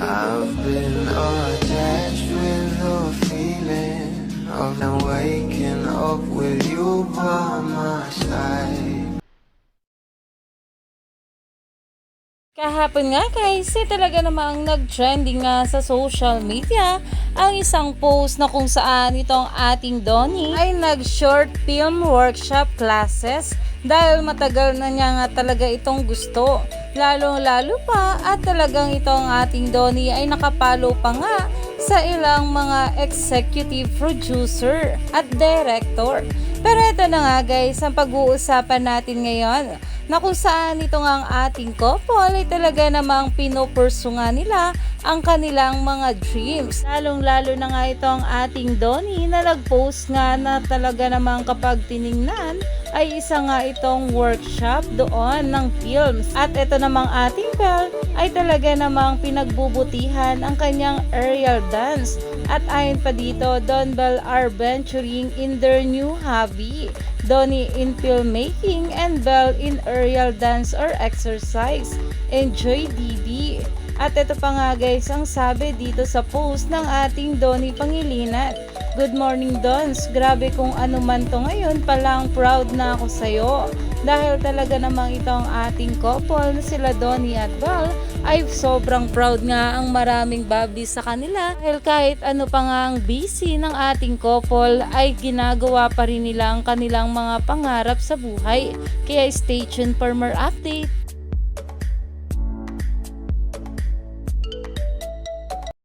I've been attached with the feeling of now waking up with you by my side. Kahapon nga guys, eh talaga namang nag-trending nga sa social media ang isang post na kung saan itong ating Donnie ay nag-short film workshop classes dahil matagal na niya nga talaga itong gusto. Lalong-lalo pa at talagang itong ating Donnie ay nakapalo pa nga sa ilang mga executive producer at director. Pero ito na nga guys, ang pag-uusapan natin ngayon na kung saan ito nga ang ating couple ay talaga namang pinupursu nga nila ang kanilang mga dreams. Lalong-lalo na nga ito ang ating Donnie na nag-post nga na talaga namang kapag tiningnan ay isa nga itong workshop doon ng films. At ito namang ating Belle ay talaga namang pinagbubutihan ang kanyang aerial dance. At ayon pa dito, Don Bell are venturing in their new hobby. Donnie in filmmaking and Belle in aerial dance or exercise. Enjoy DB. At ito pa nga guys, ang sabi dito sa post ng ating Donnie Pangilinan. Good morning Dons, grabe kung ano man to ngayon, palang proud na ako sa'yo. Dahil talaga namang itong ating couple na sila Donnie at Val ay sobrang proud nga ang maraming babli sa kanila. Dahil kahit ano pa nga ang busy ng ating couple ay ginagawa pa rin nila ang kanilang mga pangarap sa buhay. Kaya stay tuned for more update.